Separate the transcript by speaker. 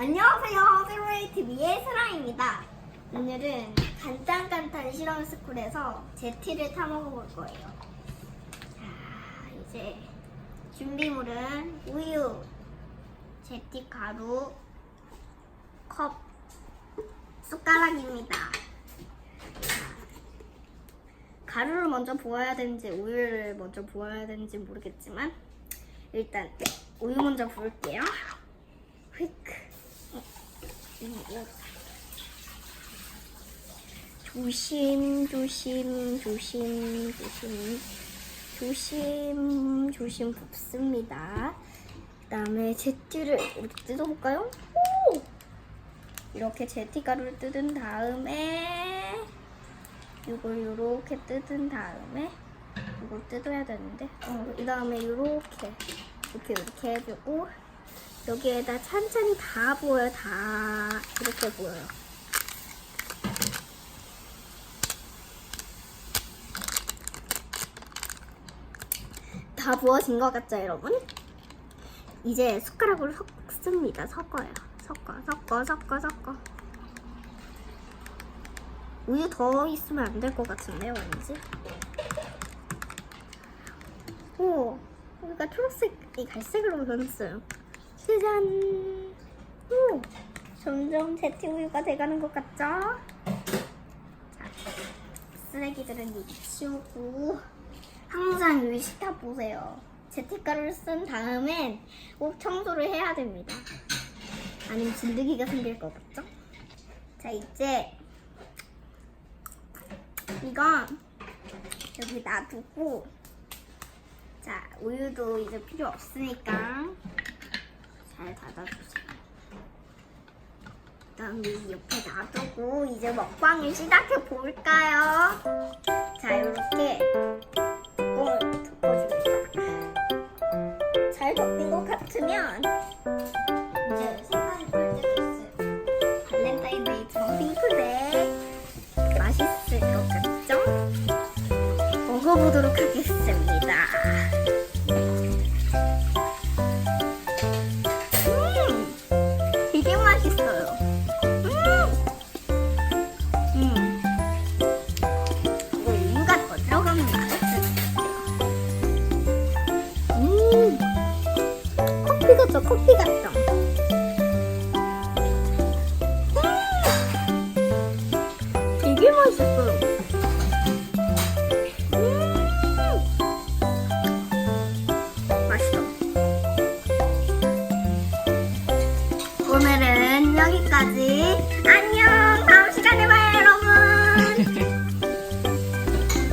Speaker 1: 안녕하세요. 세로레이 TV의 세라입니다. 오늘은 간단간단 실험 스쿨에서 제티를 타먹어 볼 거예요. 자, 이제 준비물은 우유, 제티 가루, 컵, 숟가락입니다. 가루를 먼저 부어야 되는지 우유를 먼저 부어야 되는지 모르겠지만 일단 우유 먼저 부을게요. 휙. 어, 이거 조심 조심 조심 조심 조심 조심 붓습니다. 그다음에 제티를 뜯어볼까요? 오! 이렇게 제티 가루를 뜯은 다음에 이걸 이렇게 뜯은 다음에 이걸 뜯어야 되는데 어, 이 다음에 이렇게 이렇게 이렇게 해주고 여기에다 찬찬히 다 부어요 다 이렇게 부어요. 다 부어진 것 같죠, 여러분? 이제 숟가락으로 섞습니다. 섞어요. 섞어, 섞어, 섞어, 섞어. 우유 더 있으면 안 될 것 같은데요, 왠지? 오, 우유가 초록색이 갈색으로 변했어요. 짜잔! 오, 점점 제티 우유가 돼가는 것 같죠? 자, 쓰레기들은 이제 치우고 항상 식탁 보세요. 제티가루를 쓴 다음엔 꼭 청소를 해야 됩니다. 아니면 진드기가 생길 것 같죠? 자 이제 이건 여기 놔두고 자 우유도 이제 필요 없으니까 잘 닫아주세요. 그다음 이 옆에 놔두고 이제 먹방을 시작해 볼까요? 자 이렇게 뚜껑을 덮어줍니다. 잘 덮인 것 같으면 이제 색깔이 볼 때도 있어요. 발렌타인데이처럼 핑크색 맛있을 것 같죠? 먹어보도록 하겠습니다. 맛있어요. 음, 음. 음? 커피 같죠? 음, 되게 맛있어요.